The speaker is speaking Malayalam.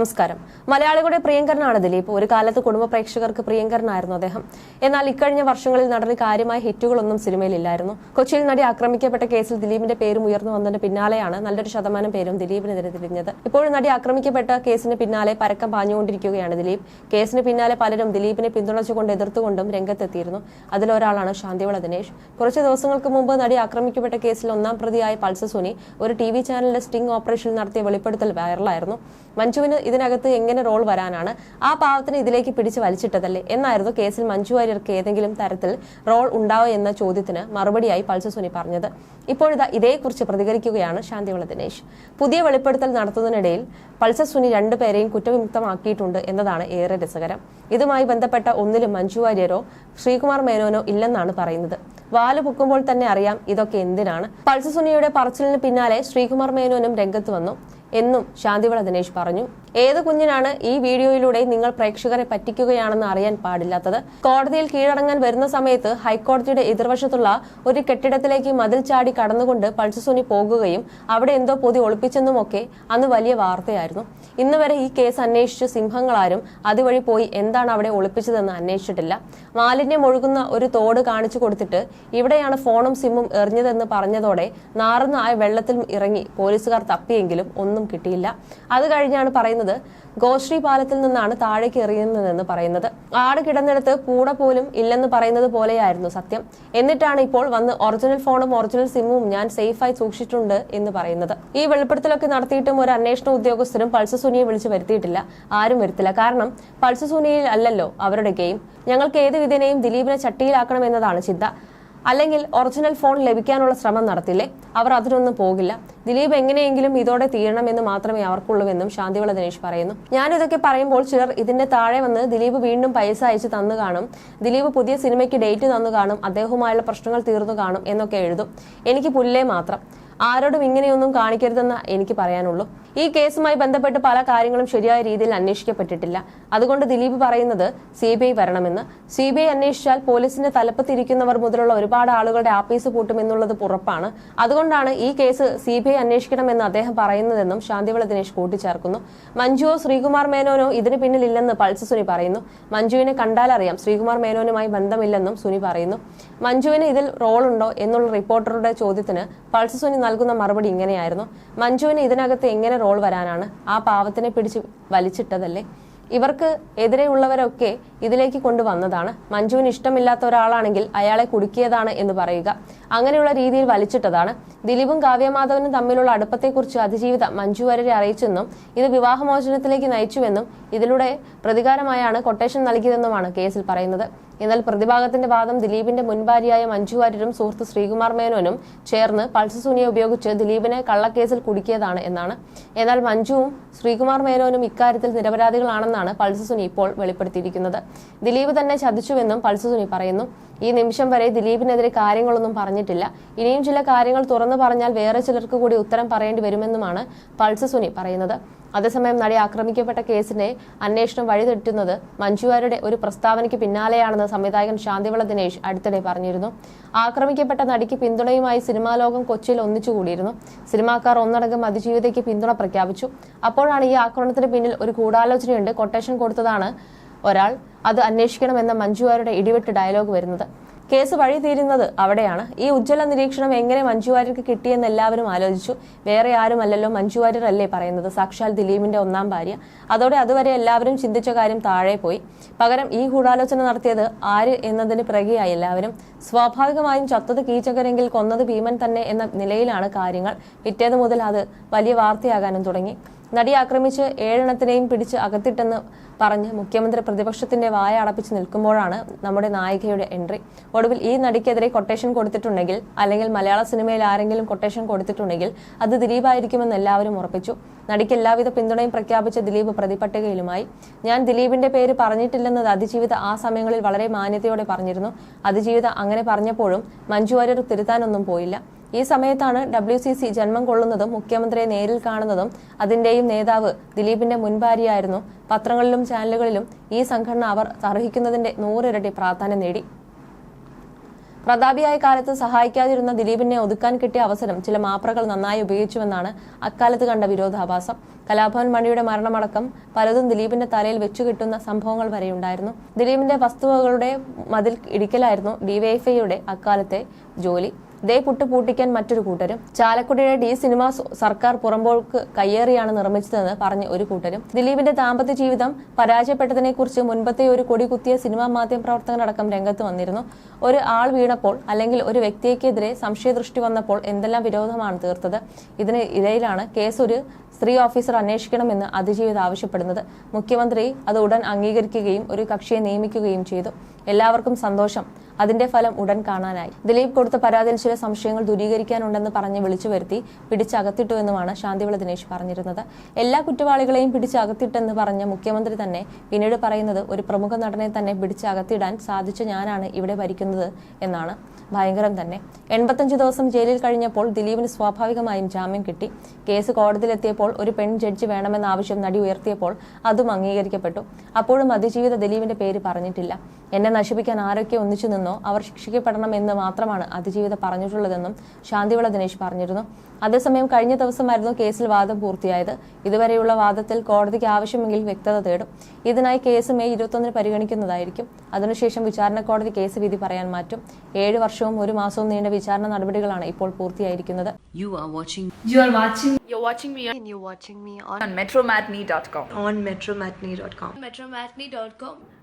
നമസ്കാരം. മലയാളികളുടെ പ്രിയങ്കരനാണ് ദിലീപ്. ഒരു കാലത്ത് കുടുംബ പ്രേക്ഷകർക്ക് പ്രിയങ്കരനായിരുന്നു അദ്ദേഹം. എന്നാൽ ഇക്കഴിഞ്ഞ വർഷങ്ങളിൽ നടന്ന കാര്യമായ ഹിറ്റുകളൊന്നും സിനിമയിലില്ലായിരുന്നു കൊച്ചിയിൽ നടി ആക്രമിക്കപ്പെട്ട കേസിൽ ദിലീപിന്റെ പേരും ഉയർന്നു വന്നതിന് പിന്നാലെയാണ് നല്ലൊരു ശതമാനം പേരും ദിലീപിനെതിരെ തിരിഞ്ഞത്. ഇപ്പോഴും നടി ആക്രമിക്കപ്പെട്ട കേസിന് പിന്നാലെ പരക്കം പാഞ്ഞുകൊണ്ടിരിക്കുകയാണ് ദിലീപ്. കേസിന് പിന്നാലെ പലരും ദിലീപിനെ പിന്തുണച്ചുകൊണ്ട് എതിർത്തുകൊണ്ടും രംഗത്തെത്തിയിരുന്നു. അതിലൊരാളാണ് ശാന്തിവള ദിനേശ്. കുറച്ച് ദിവസങ്ങൾക്ക് മുമ്പ് നടി ആക്രമിക്കപ്പെട്ട കേസിൽ ഒന്നാം പ്രതിയായ പൾസ സുനി ഒരു ടി വി ചാനലിലെ സ്റ്റിംഗ് ഓപ്പറേഷനിൽ നടത്തിയ വെളിപ്പെടുത്തൽ വൈറലായിരുന്നു. മഞ്ജുവിന് ഇതിനകത്ത് എങ്ങനെ റോൾ വരാനാണ് ആ പാവത്തിന് ഇതിലേക്ക് പിടിച്ച് വലിച്ചിട്ടതല്ലേ? എന്നായിരുന്നു കേസിൽ മഞ്ജു വാര്യർക്ക് ഏതെങ്കിലും തരത്തിൽ റോൾ ഉണ്ടാവോ എന്ന ചോദ്യത്തിന് മറുപടിയായി പൾസ സുനി പറഞ്ഞത്. ഇപ്പോഴിതാ ഇതേക്കുറിച്ച് പ്രതികരിക്കുകയാണ് ശാന്തിവിള ദിനേശ്. പുതിയ വെളിപ്പെടുത്തൽ നടത്തുന്നതിനിടയിൽ പൾസ സുനി രണ്ടുപേരെയും കുറ്റവിമുക്തമാക്കിയിട്ടുണ്ട് എന്നതാണ് ഏറെ രസകരം. ഇതുമായി ബന്ധപ്പെട്ട ഒന്നിലും മഞ്ജു വാര്യരോ ശ്രീകുമാർ മേനോനോ ഇല്ലെന്നാണ് പറയുന്നത്. വാൽ പൊക്കുമ്പോൾ തന്നെ അറിയാം ഇതൊക്കെ എന്തിനാണ്. പൾസസുനിയുടെ പറച്ചിലിന് പിന്നാലെ ശ്രീകുമാർ മേനോനും രംഗത്ത് വന്നു. എന്നും ശാന്തിവള ദിനേശ് പറഞ്ഞു. ഏത് കുഞ്ഞിനാണ് ഈ വീഡിയോയിലൂടെ നിങ്ങൾ പ്രേക്ഷകരെ പറ്റിക്കുകയാണെന്ന് അറിയാൻ പാടില്ലാത്തത്? കോടതിയിൽ കീഴടങ്ങാൻ വരുന്ന സമയത്ത് ഹൈക്കോടതിയുടെ എതിർവശത്തുള്ള ഒരു കെട്ടിടത്തിലേക്ക് മതിൽ ചാടി കടന്നുകൊണ്ട് പൾസസുനി പോകുകയും അവിടെ എന്തോ പൊതി ഒളിപ്പിച്ചെന്നുമൊക്കെ അന്ന് വലിയ വാർത്തയായിരുന്നു. ഇന്ന് വരെ ഈ കേസ് അന്വേഷിച്ച് സിംഹങ്ങളാരും അതുവഴി പോയി എന്താണ് അവിടെ ഒളിപ്പിച്ചതെന്ന് അന്വേഷിച്ചിട്ടില്ല. മാലിന്യം ഒഴുകുന്ന ഒരു തോട് കാണിച്ചു കൊടുത്തിട്ട് ഇവിടെയാണ് ഫോണും സിമ്മും എറിഞ്ഞതെന്ന് പറഞ്ഞതോടെ നാറുന്ന ആ വെള്ളത്തിൽ ഇറങ്ങി പോലീസുകാർ തപ്പിയെങ്കിലും ഒന്നും കിട്ടിയില്ല. അത് കഴിഞ്ഞാണ് പറയുന്നത് ഗോശ്രീ പാലത്തിൽ നിന്നാണ് താഴേക്ക് എറിയുന്നതെന്ന് പറയുന്നത്. ആട് കിടന്നിടത്ത് കൂടെ പോലും ഇല്ലെന്ന് പറയുന്നത് പോലെയായിരുന്നു സത്യം. എന്നിട്ടാണ് ഇപ്പോൾ വന്ന് ഒറിജിനൽ ഫോണും ഒറിജിനൽ സിമ്മും ഞാൻ സേഫായി സൂക്ഷിച്ചിട്ടുണ്ട് എന്ന് പറയുന്നത്. ഈ വെളിപ്പെടുത്തലൊക്കെ നടത്തിയിട്ടും ഒരു അന്വേഷണ ഉദ്യോഗസ്ഥരും പൾസ സുനിയെ വിളിച്ച് വരുത്തിയിട്ടില്ല. ആരും വരുത്തില്ല. കാരണം പൾസസൂനിയിൽ അല്ലല്ലോ അവരുടെ ഗെയിം ഞങ്ങൾക്ക് ഏത് വിധേനയും ദിലീപിനെ ചട്ടിയിലാക്കണം എന്നതാണ് ചിന്ത. അല്ലെങ്കിൽ ഒറിജിനൽ ഫോൺ ലഭിക്കാനുള്ള ശ്രമം നടത്തില്ലേ? അവർ അതിനൊന്നും പോകില്ല. ദിലീപ് എങ്ങനെയെങ്കിലും ഇതോടെ തീരണമെന്ന് മാത്രമേ അവർക്കുള്ളൂവെന്നും ശാന്തിവള ദിനേശ് പറയുന്നു. ഞാനിതൊക്കെ പറയുമ്പോൾ ചിലർ ഇതിന്റെ താഴെ വന്ന് ദിലീപ് വീണ്ടും പൈസ അയച്ച് തന്നു കാണും. ദിലീപ് പുതിയ സിനിമയ്ക്ക് ഡേറ്റ് തന്നു കാണും. അദ്ദേഹവുമായുള്ള പ്രശ്നങ്ങൾ തീർന്നു കാണും എന്നൊക്കെ എഴുതും. എനിക്ക് പുല്ലേ മാത്രം. ആരോടും ഇങ്ങനെയൊന്നും കാണിക്കരുതെന്ന് എനിക്ക് പറയാനുള്ളൂ. ഈ കേസുമായി ബന്ധപ്പെട്ട് പല കാര്യങ്ങളും ശരിയായ രീതിയിൽ അന്വേഷിക്കപ്പെട്ടിട്ടില്ല. അതുകൊണ്ട് ദിലീപ് പറയുന്നത് സി ബി ഐ വരണമെന്ന്. സി ബി ഐ അന്വേഷിച്ചാൽ പോലീസിന്റെ തലപ്പത്തിരിക്കുന്നവർ മുതലുള്ള ഒരുപാട് ആളുകളുടെ ആപ്പീസ് പൂട്ടുമെന്നുള്ളത് ഉറപ്പാണ്. അതുകൊണ്ടാണ് ഈ കേസ് സി ബി ഐ അന്വേഷിക്കണമെന്ന് അദ്ദേഹം പറയുന്നതെന്നും ശാന്തിവിള ദിനേശ് കൂട്ടിച്ചേർക്കുന്നു. മഞ്ജുവോ ശ്രീകുമാർ മേനോനോ ഇതിന് പിന്നിലില്ലെന്ന് പൾസ് സുനി പറയുന്നു. മഞ്ജുവിനെ കണ്ടാലറിയാം ശ്രീകുമാർ മേനോനുമായി ബന്ധമില്ലെന്നും സുനി പറയുന്നു. മഞ്ജുവിന് ഇതിൽ റോളുണ്ടോ എന്നുള്ള റിപ്പോർട്ടറുടെ ചോദ്യത്തിന് പൾസ് സുനി നൽകുന്ന മറുപടി ഇങ്ങനെയായിരുന്നു. മഞ്ജുവിന് ഇതിനകത്ത് എങ്ങനെ റോൾ വരാനാണ് ആ പാവത്തിനെ പിടിച്ച് വലിച്ചിട്ടതല്ലേ? ഇവർക്ക് എതിരെയുള്ളവരൊക്കെ ഇതിലേക്ക് കൊണ്ടുവന്നതാണ്. മഞ്ജുവിന് ഇഷ്ടമില്ലാത്ത ഒരാളാണെങ്കിൽ അയാളെ കുടുക്കിയതാണ് എന്ന് പറയുക. അങ്ങനെയുള്ള രീതിയിൽ വലിച്ചിട്ടതാണ്. ദിലീപും കാവ്യമാധവനും തമ്മിലുള്ള അടുപ്പത്തെക്കുറിച്ച് അതിജീവിത മഞ്ജു വരരെ അറിയിച്ചെന്നും ഇത് വിവാഹമോചനത്തിലേക്ക് നയിച്ചുവെന്നും ഇതിലൂടെ പ്രതികാരമായാണ് കൊട്ടേഷൻ നൽകിയതെന്നുമാണ് കേസിൽ പറയുന്നത്. എന്നാൽ പ്രതിഭാഗത്തിന്റെ വാദം ദിലീപിന്റെ മുൻഭാര്യയായ മഞ്ജു വാര്യരും സുഹൃത്ത് ശ്രീകുമാർ മേനോനും ചേർന്ന് പൾസ് സുനിയെ ഉപയോഗിച്ച് ദിലീപിനെ കള്ളക്കേസിൽ കുടുക്കിയതാണ് എന്നാണ്. എന്നാൽ മഞ്ജുവും ശ്രീകുമാർ മേനോനും ഇക്കാര്യത്തിൽ നിരപരാധികളാണെന്നാണ് പൾസ് സുനി ഇപ്പോൾ വെളിപ്പെടുത്തിയിരിക്കുന്നത്. ദിലീപ് തന്നെ ചതിച്ചുവെന്നും പൾസ് സുനി പറയുന്നു. ഈ നിമിഷം വരെ ദിലീപിനെതിരെ കാര്യങ്ങളൊന്നും പറഞ്ഞിട്ടില്ല. ഇനിയും ചില കാര്യങ്ങൾ തുറന്നു പറഞ്ഞാൽ വേറെ ചിലർക്ക് കൂടി ഉത്തരം പറയേണ്ടി വരുമെന്നുമാണ് പൾസ് സുനി പറയുന്നത്. അതേസമയം നടി ആക്രമിക്കപ്പെട്ട കേസിനെ അന്വേഷണം വഴിതെറ്റുന്നത് മഞ്ജുവാരുടെ ഒരു പ്രസ്താവനയ്ക്ക് പിന്നാലെയാണെന്ന് സംവിധായകൻ ശാന്തിവിള ദിനേശ് അടുത്തിടെ പറഞ്ഞിരുന്നു. ആക്രമിക്കപ്പെട്ട നടിക്ക് പിന്തുണയുമായി സിനിമാ ലോകം കൊച്ചിയിൽ ഒന്നിച്ചുകൂടിയിരുന്നു സിനിമാക്കാർ ഒന്നടങ്കം അതിജീവിതയ്ക്ക് പിന്തുണ പ്രഖ്യാപിച്ചു. അപ്പോഴാണ് ഈ ആക്രമണത്തിന് പിന്നിൽ ഒരു കൂടാലോചനയുണ്ട് കൊട്ടേഷൻ കൊടുത്തതാണ് ഒരാൾ. അത് അന്വേഷിക്കണമെന്ന മഞ്ജുവാരുടെ ഇടിവെട്ട് ഡയലോഗ് വരുന്നത്. കേസ് വഴി തീരുന്നത് അവിടെയാണ്. ഈ ഉജ്ജ്വല നിരീക്ഷണം എങ്ങനെ മഞ്ജു വാര്യർക്ക് കിട്ടിയെന്ന് എല്ലാവരും ആലോചിച്ചു. വേറെ ആരുമല്ലല്ലോ മഞ്ജു വാര്യർ അല്ലേ പറയുന്നത്? സാക്ഷാൽ ദിലീപിന്റെ ഒന്നാം ഭാര്യ. അതോടെ അതുവരെ എല്ലാവരും ചിന്തിച്ച കാര്യം താഴെ പോയി. പകരം ഈ ഗൂഢാലോചന നടത്തിയത് ആര് എന്നതിന് പിറകെയായി എല്ലാവരും. സ്വാഭാവികമായും ചത്തത് കീചകരെങ്കിൽ കൊന്നത് ഭീമൻ തന്നെ എന്ന നിലയിലാണ് കാര്യങ്ങൾ. പിറ്റേത് മുതൽ അത് വലിയ വാർത്തയാകാനും തുടങ്ങി. നടി ആക്രമിച്ച് ഏഴെണ്ണത്തിനെയും പിടിച്ച് അകത്തിട്ടെന്ന് പറഞ്ഞ് മുഖ്യമന്ത്രി പ്രതിപക്ഷത്തിന്റെ വായ അടപ്പിച്ച് നിൽക്കുമ്പോഴാണ് നമ്മുടെ നായികയുടെ എൻട്രി. ഒടുവിൽ ഈ നടിക്കെതിരെ കൊട്ടേഷൻ കൊടുത്തിട്ടുണ്ടെങ്കിൽ അല്ലെങ്കിൽ മലയാള സിനിമയിൽ ആരെങ്കിലും കൊട്ടേഷൻ കൊടുത്തിട്ടുണ്ടെങ്കിൽ അത് ദിലീപായിരിക്കുമെന്ന് എല്ലാവരും ഉറപ്പിച്ചു. നടിക്ക് എല്ലാവിധ പിന്തുണയും പ്രഖ്യാപിച്ച ദിലീപ് പ്രതിപട്ടികയിലുമായി. ഞാൻ ദിലീപിന്റെ പേര് പറഞ്ഞിട്ടില്ലെന്നത് അതിജീവിത ആ സമയങ്ങളിൽ വളരെ മാന്യതയോടെ പറഞ്ഞിരുന്നു. അതിജീവിത അങ്ങനെ പറഞ്ഞപ്പോഴും മഞ്ജു വാര്യർ തിരുത്താനൊന്നും പോയില്ല. ഈ സമയത്താണ് ഡബ്ല്യു സി സി ജന്മം കൊള്ളുന്നതും മുഖ്യമന്ത്രിയെ നേരിൽ കാണുന്നതും അതിന്റെയും നേതാവ് ദിലീപിന്റെ മുൻഭാര്യയായിരുന്നു. പത്രങ്ങളിലും ചാനലുകളിലും ഈ സംഘടന അവർ അർഹിക്കുന്നതിന്റെ നൂറിരട്ടി പ്രാധാന്യം നേടി. പ്രതാപിയായ കാലത്ത് സഹായിക്കാതിരുന്ന ദിലീപിനെ ഒതുക്കാൻ കിട്ടിയ അവസരം ചില മാപ്രകൾ നന്നായി ഉപയോഗിച്ചുവെന്നാണ് അക്കാലത്ത് കണ്ട വിരോധാഭാസം. കലാഭവൻ മണിയുടെ മരണമടക്കം പലതും ദിലീപിന്റെ തലയിൽ വെച്ചു കിട്ടുന്ന സംഭവങ്ങൾ വരെയുണ്ടായിരുന്നു. ദിലീപിന്റെ വസ്തുവകളുടെ മതിൽ ഇടിക്കലായിരുന്നു ഡിവൈഎഫ്ഐയുടെ അക്കാലത്തെ ജോലി. ദേ പുട്ട് പൂട്ടിക്കാൻ മറ്റൊരു കൂട്ടരും. ചാലക്കുടിയുടെ ഡി സിനിമ സർക്കാർ പുറമ്പോൾക്ക് കയ്യേറിയാണ് നിർമ്മിച്ചതെന്ന് പറഞ്ഞ ഒരു കൂട്ടരും. ദിലീപിന്റെ ദാമ്പത്യ ജീവിതം പരാജയപ്പെട്ടതിനെ കുറിച്ച് മുൻപത്തെ ഒരു കൊടി കുത്തിയ സിനിമാ മാധ്യമ പ്രവർത്തകനടക്കം രംഗത്ത് വന്നിരുന്നു. ഒരു ആൾ വീണപ്പോൾ അല്ലെങ്കിൽ ഒരു വ്യക്തിക്കെതിരെ സംശയദൃഷ്ടി വന്നപ്പോൾ എന്തെല്ലാം വിരോധമാണ് തീർത്തത്? ഇതിന് ഇടയിലാണ് കേസ് ഒരു സ്ത്രീ ഓഫീസർ അന്വേഷിക്കണമെന്ന് അതിജീവിത ആവശ്യപ്പെടുന്നത്. മുഖ്യമന്ത്രി അത് ഉടൻ അംഗീകരിക്കുകയും ഒരു കക്ഷിയെ നിയമിക്കുകയും ചെയ്തു. എല്ലാവർക്കും സന്തോഷം. അതിന്റെ ഫലം ഉടൻ കാണാനായി. ദിലീപ് കൊടുത്ത പരാതിയിൽ ചില സംശയങ്ങൾ ദൂരീകരിക്കാനുണ്ടെന്ന് പറഞ്ഞ് വിളിച്ചു വരുത്തി പിടിച്ചകത്തിട്ടുവെന്നുമാണ് ശാന്തിവിള ദിനേശ് പറഞ്ഞിരുന്നത്. എല്ലാ കുറ്റവാളികളെയും പിടിച്ചകത്തിട്ടെന്ന് പറഞ്ഞ മുഖ്യമന്ത്രി തന്നെ പിന്നീട് പറയുന്നത് ഒരു പ്രമുഖ നടനെ തന്നെ പിടിച്ചകത്തിടാൻ സാധിച്ച ഞാനാണ് ഇവിടെ ഭരിക്കുന്നത് എന്നാണ് ഭയങ്കരം തന്നെ. എൺപത്തഞ്ച് ദിവസം ജയിലിൽ കഴിഞ്ഞപ്പോൾ ദിലീപിന് സ്വാഭാവികമായും ജാമ്യം കിട്ടി. കേസ് കോടതിയിലെത്തിയപ്പോൾ ഒരു പെൺ ജഡ്ജി വേണമെന്ന ആവശ്യം നടി ഉയർത്തിയപ്പോൾ അതും അംഗീകരിക്കപ്പെട്ടു. അപ്പോഴും അതിജീവിത ദിലീപിന്റെ പേര് പറഞ്ഞിട്ടില്ല. എന്നെ നശിപ്പിക്കാൻ ആരൊക്കെ ഒന്നിച്ചു നിന്നോ അവർ ശിക്ഷിക്കപ്പെടണം എന്ന് മാത്രമാണ് അതിജീവിത പറഞ്ഞിട്ടുള്ളതെന്നും ശാന്തിവിള ദിനേശ് പറഞ്ഞിരുന്നു അതേസമയം കഴിഞ്ഞ ദിവസമായിരുന്നു കേസിൽ വാദം പൂർത്തിയായത് ഇതുവരെയുള്ള വാദത്തിൽ കോടതിക്ക് ആവശ്യമെങ്കിൽ വ്യക്തത തേടും ഇതിനായി കേസ് മെയ് ഇരുപത്തൊന്നിന് പരിഗണിക്കുന്നതായിരിക്കും അതിനുശേഷം വിചാരണ കോടതി കേസ് വിധി പറയാൻ മാറ്റും ഏഴ് വർഷവും ഒരു മാസവും നീണ്ട വിചാരണ നടപടികളാണ് ഇപ്പോൾ പൂർത്തിയായിരിക്കുന്നത് You are watching You are watching You're watching me on, and you're watching me on, on metromatney.com. on metromatney.com. metromatney.com.